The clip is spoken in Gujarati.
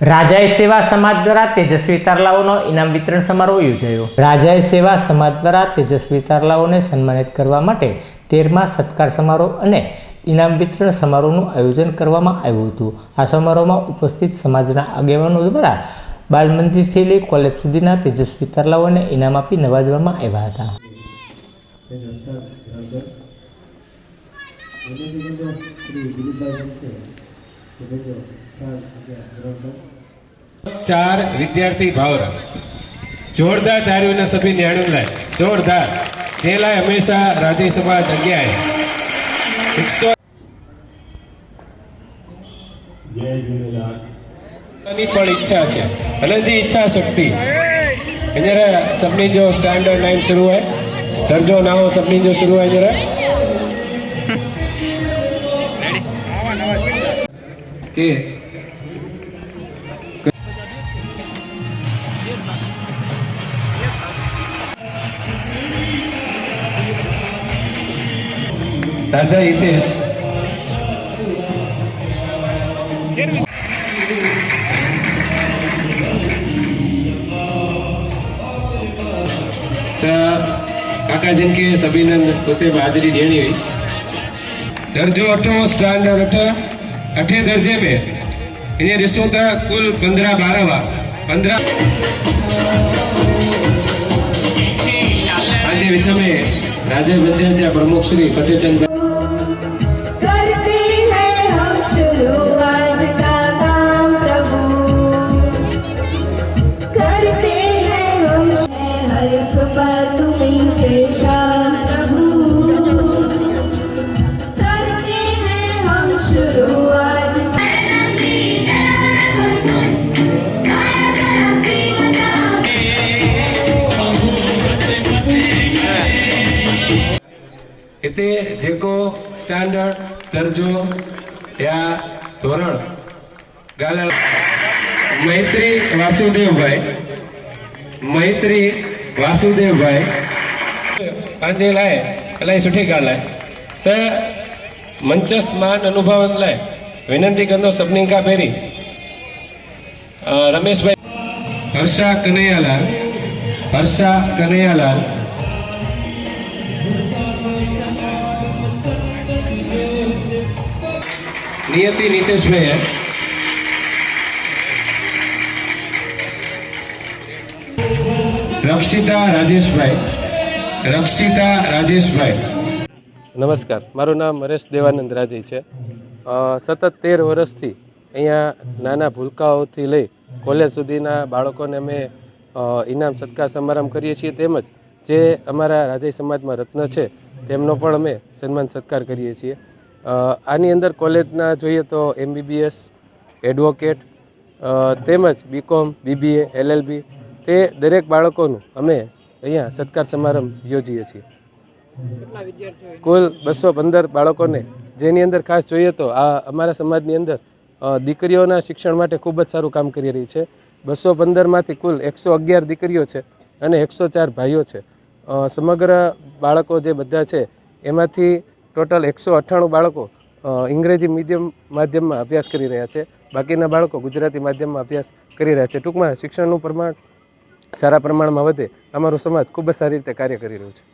રાજાએ સેવા સમાજ દ્વારા તેજસ્વી તારલાઓનો ઇનામ વિતરણ સમારોહ યોજાયો રાજાએ સેવા સમાજ દ્વારા તેજસ્વી તારલાઓને સન્માનિત કરવા માટે તેરમા સત્કાર સમારોહ અને ઇનામ વિતરણ સમારોહનું આયોજન કરવામાં આવ્યું હતું આ સમારોહમાં ઉપસ્થિત સમાજના આગેવાનો દ્વારા બાલ મંદિરથી લઈ કોલેજ સુધીના તેજસ્વી તારલાઓને ઇનામ આપી નવાજવામાં આવ્યા હતા ચાર વિદ્યાર્થી ભાવરા જોરદાર તાળીઓના સભી નિહાળું લાય જોરદાર જે લાય હંમેશા રાજી સમાજ અગિયાર એકસો જય ઝૂલેલાલ ની પણ ઈચ્છા છે હલનજી ઈચ્છા શક્તિ हींअर सभिनी जो स्टैंडर्ड नाइन शुरू आहे दर्जो नाओ सभिनी जो शुरू आहे हींअर ते राजा हितेश કાકા જેમ કે સભીનંદ પોતે હાજરી દેણી હોય દરજો અઠમો સ્ટાન્ડર્ડ अठ अठे दर्जे में हीअं ॾिसूं त कुल पंद्रहं ॿार हुआ पंद्रहं पंहिंजे विच में राजा पंचायत जा प्रमुख श्री फतेहचंद करते हैं हम शुरू आज का काम प्रभु करते हैं हम हर सुबह तुम्हीं से તે જેકો સ્ટાન્ડર્ડ દરજ્જો યા ધોરણ. ગાલા. મૈત્રી વાસુદેવભાઈ. મૈત્રી વાસુદેવભાઈ. પાંજે લાય એટલે સુઠી ગાલાય તો મંચસ્થ માન અનુભવ એટલે વિનંતી કંદો સબનિંકા પેરી રમેશભાઈ. હર્ષા કનૈયાલાલ. હર્ષા કનૈયાલાલ. નિયતિ નીતેશભાઈએ રક્ષિતા રાજેશભાઈ. રક્ષિતા રાજેશભાઈ. નમસ્કાર. મારું નામ હરેશ દેવાનંદ રાજે છે. સતત તેર વર્ષથી અહીંયા નાના ભૂલકાઓથી લઈ કોલેજ સુધીના બાળકોને અમે ઇનામ સત્કાર સમારંભ કરીએ છીએ તેમજ જે અમારા રાજય સમાજમાં રત્ન છે, તેમનો પણ અમે સન્માન સત્કાર કરીએ છીએ. આની અંદર કોલેજના જોઈએ તો એમબીબીએસ એડવોકેટ તેમજ બીકોમ બીબીએ એલએલબી તે દરેક બાળકોનું અમે અહીંયા સત્કાર સમારંભ યોજીએ છીએ. કુલ બસો પંદર બાળકોને જેની અંદર ખાસ જોઈએ તો આ અમારા સમાજની અંદર દીકરીઓના શિક્ષણ માટે ખૂબ જ સારું કામ કરી રહી છે. બસો પંદરમાંથી કુલ એકસો અગિયાર દીકરીઓ છે અને એકસો ચાર ભાઈઓ છે. સમગ્ર બાળકો જે બધા છે એમાંથી ટોટલ એકસો અઠ્ઠાણું બાળકો ઇંગ્રેજી મીડિયમ માધ્યમમાં અભ્યાસ કરી રહ્યા છે. બાકીના બાળકો ગુજરાતી માધ્યમમાં અભ્યાસ કરી રહ્યા છે. ટૂંકમાં શિક્ષણનું પ્રમાણ સારા પ્રમાણમાં વધે, અમારો સમાજ ખૂબ જ સારી રીતે કાર્ય કરી રહ્યું છે.